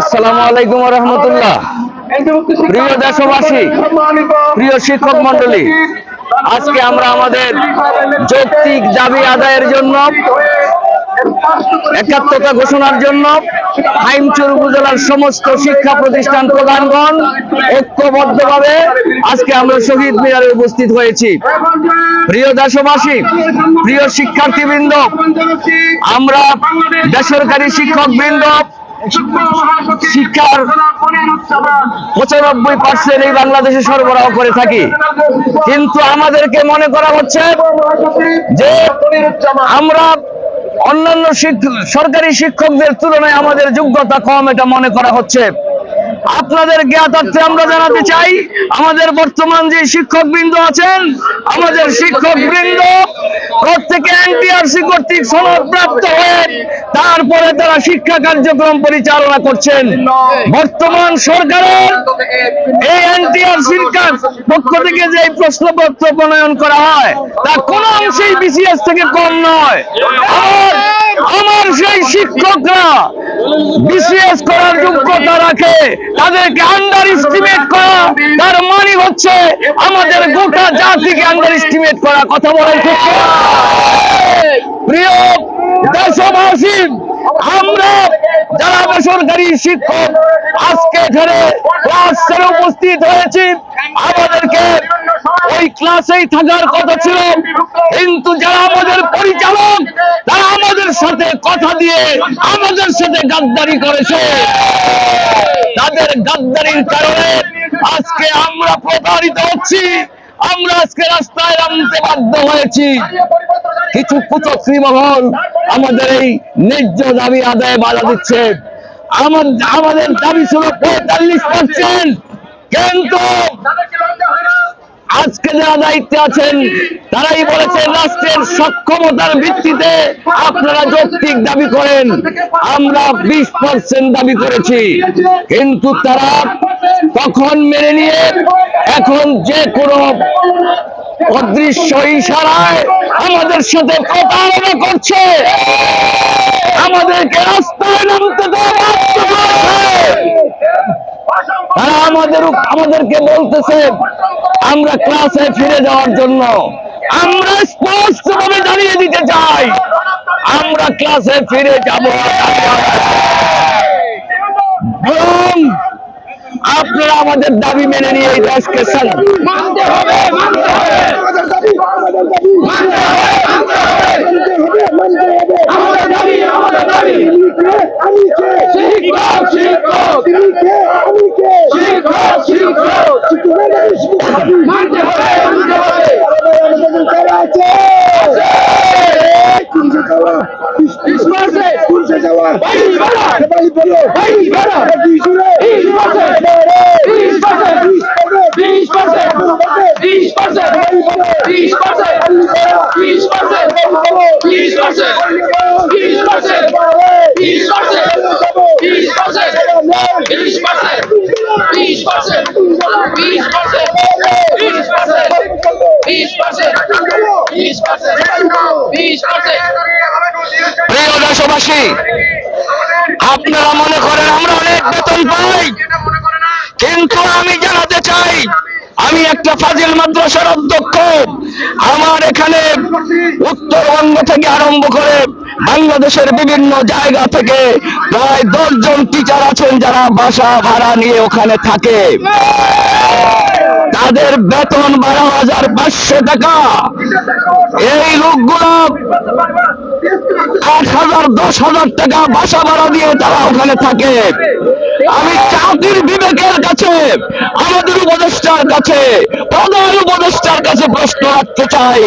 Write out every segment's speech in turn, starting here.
আসসালামু আলাইকুম রহমতুল্লাহ প্রিয় দেশবাসী, প্রিয় শিক্ষক মন্ডলী আজকে আমরা আমাদের যৌক্তিক দাবি আদায়ের জন্য, একাত্মতা ঘোষণার জন্য হাইমচুর উপজেলার সমস্ত শিক্ষা প্রতিষ্ঠান প্রধানগণ ঐক্যবদ্ধভাবে আজকে আমরা শহীদ মিনারে উপস্থিত হয়েছি। প্রিয় দেশবাসী, প্রিয় শিক্ষার্থীবৃন্দ, আমরা বেসরকারি শিক্ষক বৃন্দ শিক্ষার পঁচানব্বই পার্সেন্ট এই বাংলাদেশে সরবরাহ করে থাকি। কিন্তু আমাদেরকে মনে করা হচ্ছে যে আমরা অন্যান্য সরকারি শিক্ষকদের তুলনায় আমাদের যোগ্যতা কম, এটা মনে করা হচ্ছে। আপনাদের জ্ঞাতার্থে আমরা জানাতে চাই, আমাদের বর্তমান যে শিক্ষক বৃন্দ আছেন, আমাদের শিক্ষক বৃন্দ প্রত্যেকে এনটিআরসি কর্তৃক সনদ প্রাপ্ত হয়ে তারপরে তারা শিক্ষা কার্যক্রম পরিচালনা করছেন। বর্তমান সরকারের এই এনটিআরসির পক্ষ থেকে যে প্রশ্নপত্র প্রণয়ন করা হয়, তা কোন অংশেই বিসিএস থেকে কম নয়। আমার সেই শিক্ষকরা বিসিএস করার যোগ্যতা রাখে, তাদেরকে আন্ডার এস্টিমেট করা, তার মানে হচ্ছে আমাদের গোটা জাতিকে আন্ডার এস্টিমেট করা। কথা বলার প্রিয় দেশবাসী আমরা যারা বেসরকারি শিক্ষক, আজকে এখানে ক্লাস উপস্থিত হয়েছি। আমাদেরকে ওই ক্লাসেই থাকার কথা ছিল। কিন্তু যারা আমাদের পরিচালক, তারা আমাদের সাথে কথা দিয়ে আমাদের সাথে গাদ্দারি করেছে। তাদের গাদ্দারির কারণে আজকে আমরা প্রতারিত হচ্ছি। আমরা আজকে রাস্তায় নামতে বাধ্য হয়েছি। কিছু কুচক্রী মহল আমাদের এই ন্যায্য দাবি আদায় বাধা দিচ্ছে। আমাদের দাবি ছিল পঁয়তাল্লিশ পার্সেন্ট কিন্তু আজকে যারা দায়িত্বে আছেন, তারাই বলেছেন রাষ্ট্রের সক্ষমতার ভিত্তিতে আপনারা যৌক্তিক দাবি করেন। আমরা বিশ পার্সেন্ট দাবি করেছি। কিন্তু তারা তখন মেনে নিয়ে এখন যে কোনো অদৃশ্য ইশারায় আমাদের সাথে প্রতারণা করছে। আমাদেরকে রাস্তায় নামতে দেওয়া। তারা আমাদের আমাদেরকে বলতেছে, আমরা ক্লাসে ফিরে যাওয়ার জন্য। আমরা স্পষ্ট ভাবে জানিয়ে দিতে চাই, আমরা ক্লাসে ফিরে যাব। আপনারা আমাদের দাবি মেনে নিয়ে এই দেশকে চালান মানতে হবে মানতে হবে আমাদের দাবি আমাদের দাবি শিক্ষক শিক্ষক শিক্ষক শিক্ষক মানতে হবে মানতে হবে বাইশ বারা বিশ পার্সেন্ট বিশ পার্সেন্ট বিশ পার্সেন্ট বিশ পার্সেন্ট বিশ পার্সেন্ট বিশ পার্সেন্ট বিশ পার্সেন্ট বিশ পার্সেন্ট বিশ পার্সেন্ট বিশ পার্সেন্ট প্রিয় দেশবাসী, আপনারা মনে করেন আমরা অনেক বেতন পাই, কিন্তু আমি জানাতে চাই, আমি একটা ফাজিল মাদ্রাসার অধ্যক্ষ। আমার এখানে উত্তরবঙ্গ থেকে আরম্ভ করে বাংলাদেশের বিভিন্ন জায়গা থেকে প্রায় দশজন টিচার আছেন যারা বাসা ভাড়া নিয়ে ওখানে থাকে। তাদের বেতন বারো হাজার পাঁচশো টাকা। এই লোকগুলো আট হাজার, দশ হাজার টাকা বাসা ভাড়া দিয়ে তারা ওখানে থাকে। আমি জাতির বিবেকের কাছে, আমাদের উপদেষ্টার কাছে প্রধান উপদেষ্টার কাছে প্রশ্ন রাখতে চাই।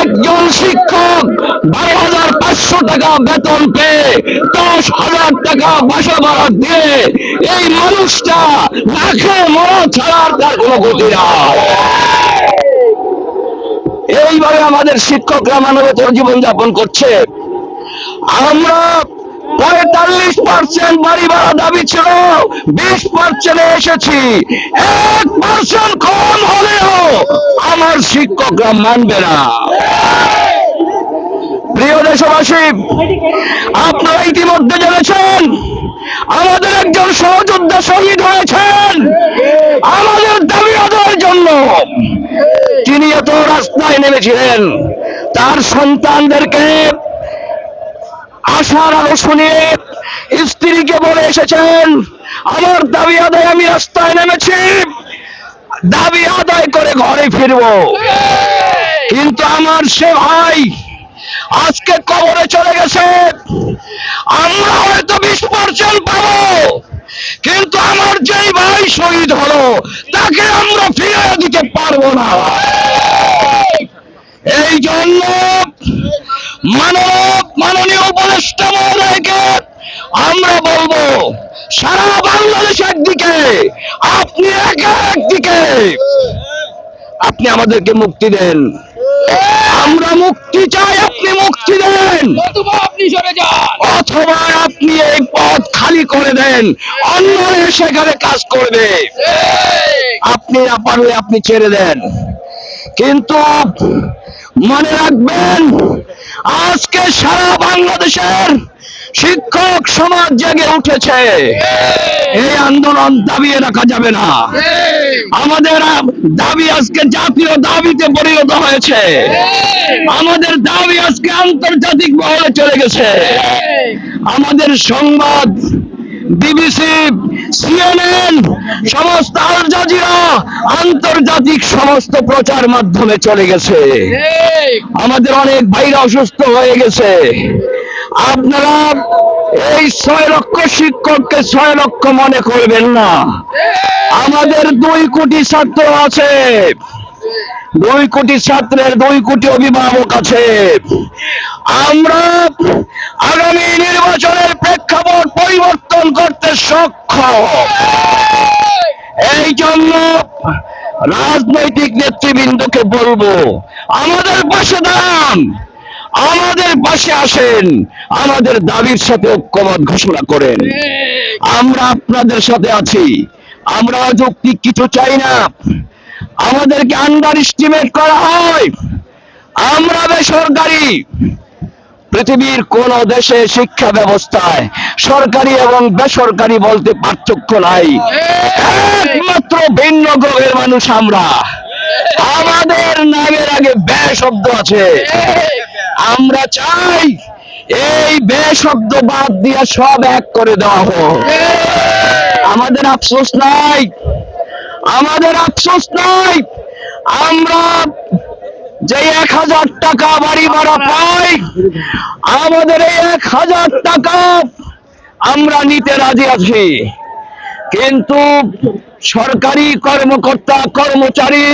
একজন শিক্ষক বারো হাজার পাঁচশো টাকা বেতন পেয়ে দশ হাজার টাকা বাসা ভাড়া দিয়ে এই মানুষটা রাখে মরা ছাড়া আর তার কোনো গতি এইভাবে আমাদের শিক্ষকরা মানবতর জীবন যাপন করছে। আমরা পঁয়তাল্লিশ পার্সেন্ট বাড়ি ভাড়া দাবি ছিল বিশ পার্সেন্টে এসেছি। এক পার্সেন্ট কম হলেও আমার শিক্ষকরা মানবে না। প্রিয় দেশবাসী, আপনারা ইতিমধ্যে জেনেছেন, আমাদের একজন সহযোদ্ধা শহীদ হয়েছেন। আমাদের দাবি আদায়ের জন্য তিনি এত রাস্তায় নেমেছিলেন। তার সন্তানদেরকে আশার আলো শুনিয়ে স্ত্রীকে বলে এসেছেন, আমার দাবি আদায় আমি রাস্তায় নেমেছি, দাবি আদায় করে ঘরে ফিরবো। কিন্তু আমার সে ভাই আজকে কবরে চলে গেছে আমরা হয়তো বিশ পার্সেন্ট পাবো, কিন্তু আমার যেই ভাই শহীদ হলো, তাকে আমরা ফিরে দিতে পারব না। এই জন্য মানব মাননীয় উপদেষ্টা মহোদয়কে আমরা বলব, সারা বাংলাদেশ একদিকে, আপনি এক একদিকে, আপনি আমাদেরকে মুক্তি দেন। আমরা মুক্তি চাই আপনি মুক্তি দেন। অথবা আপনি সরে যান। অথবা আপনি এই পদ খালি করে দেন। অন্য সেখানে কাজ করবে। আপনি না পারলে আপনি ছেড়ে দেন। কিন্তু মনে রাখবেন আজকে সারা বাংলাদেশের শিক্ষক সমাজ জেগে উঠেছে। এই আন্দোলন দাবিয়ে রাখা যাবে না। আমাদের দাবি আজকে জাতীয় দাবিতে পরিণত হয়েছে। আমাদের দাবি আজকে আন্তর্জাতিক মহলে চলে গেছে। আমাদের সংবাদ বিবিসি সিএনএন সমস্ত আল জাজিরা আন্তর্জাতিক সমস্ত প্রচার মাধ্যমে চলে গেছে। আমাদের অনেক ভাইরা অসুস্থ হয়ে গেছে। আপনারা এই ছয় লক্ষ শিক্ষককে ছয় লক্ষ মনে করবেন না। আমাদের দুই কোটি ছাত্র আছে। দুই কোটি ছাত্রের দুই কোটি অভিভাবক আছে। আমরা আগামী নির্বাচনের প্রেক্ষাপট পরিবর্তন করতে সক্ষম। এই জন্য রাজনৈতিক নেতৃবৃন্দকে বলব, আমাদের পাশে দাঁড়ান। আমাদের পাশে আসেন, আমাদের দাবির সাথে ঐক্যমত ঘোষণা করেন। আমরা আপনাদের সাথে আছি। আমরা যৌক্তিক কিছু চাই না। আমাদেরকে আন্ডার এস্টিমেট করা হয়। আমরা বেসরকারি। পৃথিবীর কোন দেশে শিক্ষা ব্যবস্থায় সরকারি এবং বেসরকারি বলতে পার্থক্য নাই। একমাত্র ভিন্ন গ্রহের মানুষ আমরা। আমাদের নামের আগে বে শব্দ আছে। আমরা চাই এই বে শব্দ বাদ দিয়ে সব এক করে দেওয়া হোক। আমাদের আফসোস নাই। আমাদের আফসোস নাই। আমরা যে এক হাজার টাকা বাড়ি ভাড়া পাই, আমাদের এই এক হাজার টাকা আমরা নিতে রাজি আছি। কিন্তু সরকারি কর্মকর্তা কর্মচারী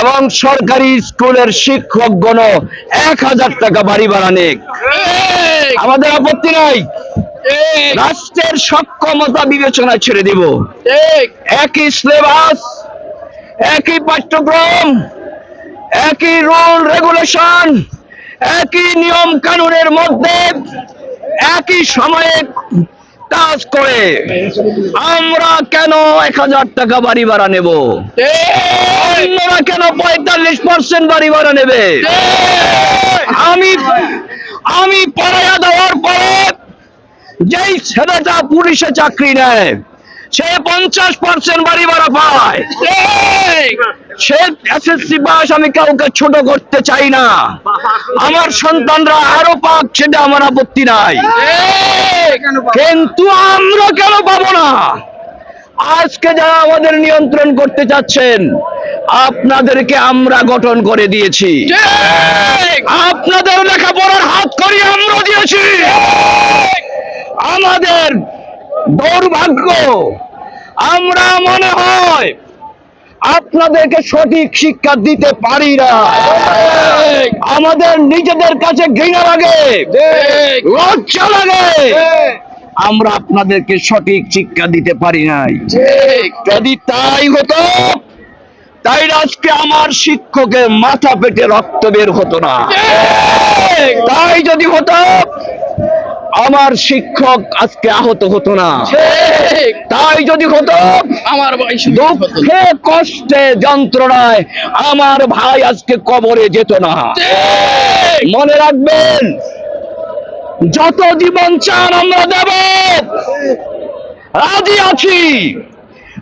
এবং সরকারি স্কুলের শিক্ষকগণ এক হাজার টাকা বাড়ি ভাড়া নেক। আমাদের আপত্তি নাই। রাষ্ট্রের সক্ষমতা বিবেচনা ছেড়ে দিব। একই সিলেবাস একই পাঠ্যক্রম একই রুল রেগুলেশন একই নিয়ম কানুনের মধ্যে একই সময়ে কাজ করে আমরা কেন এক হাজার টাকা বাড়ি ভাড়া নেব? অন্যরা কেন পঁয়তাল্লিশ পার্সেন্ট বাড়ি ভাড়া নেবে? আমি আমি পড়াইয়া দেওয়ার পরে যেই ছেলেটা পুলিশে চাকরি নেয় সে পঞ্চাশ পার্সেন্ট বাড়ি ভাড়া পায়। সে এসএসসি পাস আমি কাউকে ছোট করতে চাই না। আমার সন্তানরা আরও পাক সেটা আমার আপত্তি নাই। কিন্তু আমরা কেন পাবো না? আজকে যারা আমাদের নিয়ন্ত্রণ করতে চাচ্ছেন আপনাদেরকে আমরা গঠন করে দিয়েছি। আপনাদের লেখাপড়ার হাত করি আমরা দিয়েছি। আমাদের দুর্ভাগ্য। আমরা মনে হয় আপনাদেরকে সঠিক শিক্ষা দিতে পারি না। আমাদের নিজেদের কাছে ঘৃণা লাগে। লজ্জা লাগে। আমরা আপনাদেরকে সঠিক শিক্ষা দিতে পারি নাই। যদি তাই হতো, তাই আজকে আমার শিক্ষকের মাথা পেটে রক্ত বের হতো না। তাই যদি হতো আমার শিক্ষক আজকে আহত হতো না। তাই যদি হতো আমার দুঃখে কষ্টে যন্ত্রণায় আমার ভাই আজকে কবরে যেত না। মনে রাখবেন যত জীবন চান আমরা দেব। রাজি আছি।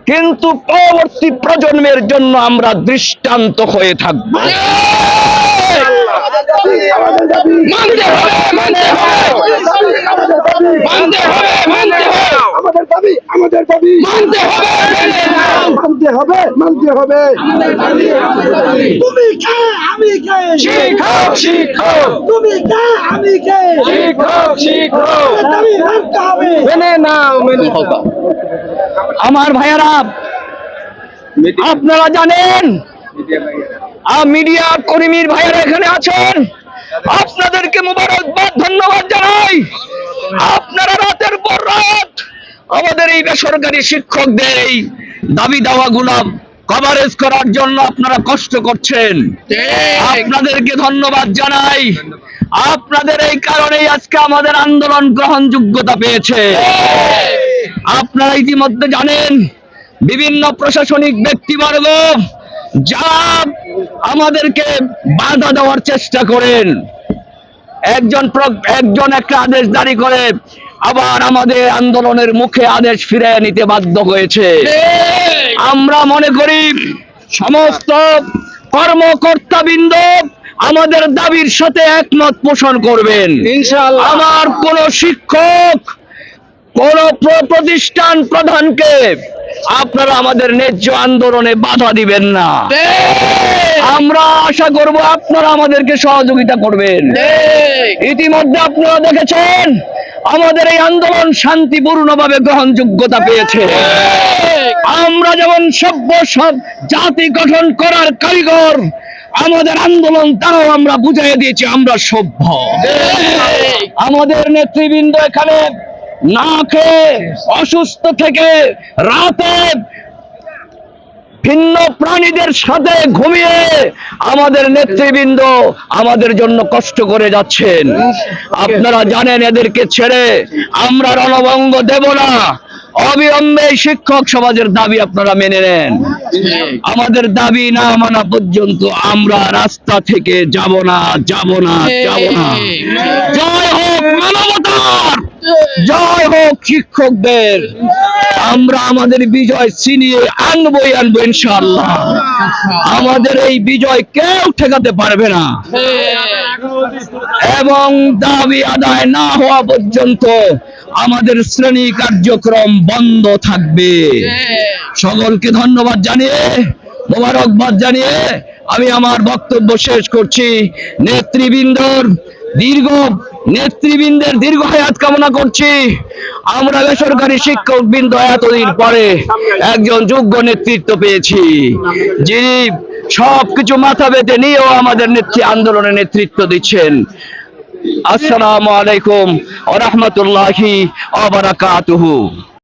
কিন্তু পরবর্তী প্রজন্মের জন্য আমরা দৃষ্টান্ত হয়ে থাকব। আমাদের দাবি মানতে হবে মানতে হবে। মানতে হবে মানতে হবে। আমাদের দাবি আমাদের দাবি মানতে হবে মানতে হবে। মানতে হবে তুমি কে আমি কে শিক্ষক শিক্ষক। তুমি কে আমি কে শিক্ষক শিক্ষক। দাবি মানতে হবে। মেনে নাও মেনে আমার ভাইয়ারা আপনারা জানেন মিডিয়া কর্মীর ভাইয়েরা এখানে আছেন। আপনাদেরকে মোবারকবাদ ধন্যবাদ জানাই। আপনারা রাতের পর রাত আমাদের এই বেসরকারি শিক্ষকদের এই দাবি দাওয়া গুলাম কভারেজ করার জন্য আপনারা কষ্ট করছেন। আপনাদেরকে ধন্যবাদ জানাই। আপনাদের এই কারণেই আজকে আমাদের আন্দোলন গ্রহণযোগ্যতা পেয়েছে। আপনারা ইতিমধ্যে জানেন বিভিন্ন প্রশাসনিক ব্যক্তিবর্গ যা আমাদেরকে বাধা দেওয়ার চেষ্টা করেন। একজন একজন একটা আদেশ জারি করে আবার আমাদের আন্দোলনের মুখে আদেশ ফিরে নিতে বাধ্য হয়েছে। আমরা মনে করি সমস্ত কর্মকর্তাবৃন্দ আমাদের দাবির সাথে একমত পোষণ করবেন। আমার কোন শিক্ষক কোন প্র- প্রতিষ্ঠান প্রধানকে আপনারা আমাদের ন্যায্য আন্দোলনে বাধা দিবেন না। আমরা আশা করব আপনারা আমাদেরকে সহযোগিতা করবেন। ইতিমধ্যে আপনারা দেখেছেন আমাদের এই আন্দোলন শান্তিপূর্ণভাবে গ্রহণযোগ্যতা পেয়েছে। আমরা যেমন সভ্য সব জাতি গঠন করার কারিগর আমাদের আন্দোলন তাও আমরা বুঝাই দিয়েছি আমরা সভ্য। আমাদের নেতৃবৃন্দ এখানে না খেয়ে অসুস্থ থেকে রাতে ভিন্ন প্রাণীদের সাথে ঘুমিয়ে আমাদের নেতৃবৃন্দ আমাদের জন্য কষ্ট করে যাচ্ছেন। আপনারা জানেন এদেরকে ছেড়ে আমরা রণভঙ্গ দেব না। অবিলম্বে শিক্ষক সমাজের দাবি আপনারা মেনে নেন। আমাদের দাবি না মানা পর্যন্ত আমরা রাস্তা থেকে যাব না যাব না যাব না। জয় হোক শিক্ষকদের। আমরা আমাদের বিজয় ছিনিয়ে আনবই, আনব ইনশাআল্লাহ। আমাদের এই বিজয় কেউ ঠেকাতে পারবে না। এবং দাবি আদায় না হওয়া পর্যন্ত আমাদের শ্রেণি কার্যক্রম বন্ধ থাকবে। সকলকে ধন্যবাদ জানিয়ে, মোবারকবাদ জানিয়ে আমি আমার বক্তব্য শেষ করছি। নেতৃবৃন্দর দীর্ঘ নেতৃবৃন্দের দীর্ঘ হায়াত কামনা করছি। আমরা বেসরকারি শিক্ষক বৃন্দ এতদিন পরে একজন যোগ্য নেতৃত্ব পেয়েছি। যিনি সবকিছু মাথা বেঁধে নিয়েও আমাদের নেত্রী আন্দোলনে নেতৃত্ব দিচ্ছেন। আসসালামু আলাইকুম ওয়া রহমতুল্লাহি